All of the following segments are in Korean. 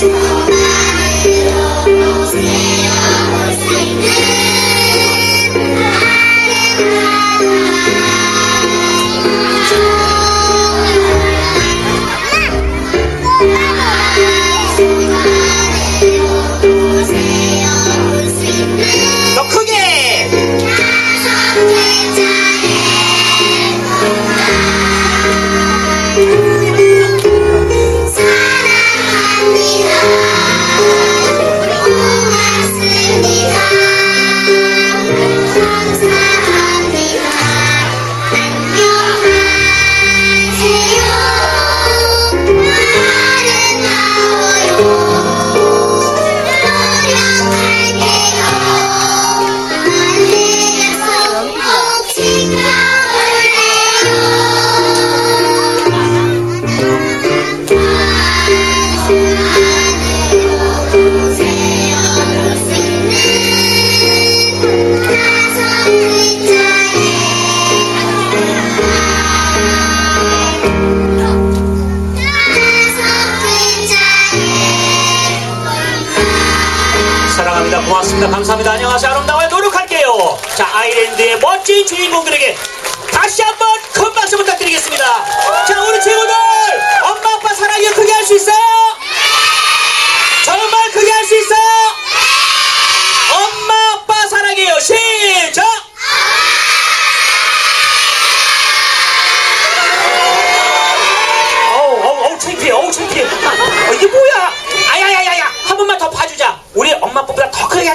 더 사랑합니다. 고맙습니다. 감사합니다. 안녕하세요. 아름다워요. 노력할게요. 자, 아일랜드의 멋진 주인공들에게 다시 한번 큰 박수 부탁드리겠습니다. 자, 우리 친구들! 엄마, 아빠 사랑해 크게 할 수 있어요? 정말 크게 할 수 있어요? 엄마, 아빠 사랑해요. 시작! 어우, 어우, 어우, 창피해, 어우, 창피해. 어, 이게 뭐야? 아야야야야, 한 번만 더 봐주자. 우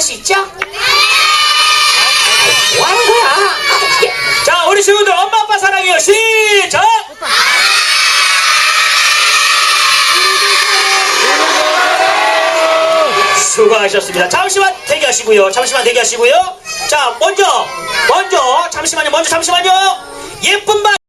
수 있죠? 뭐 하는 거야? 자, 우리 친구들 엄마 아빠 사랑해요. 시작! 수고하셨습니다. 잠시만 대기하시고요. 잠시만 대기하시고요. 자, 먼저, 먼저, 잠시만요. 먼저, 잠시만요.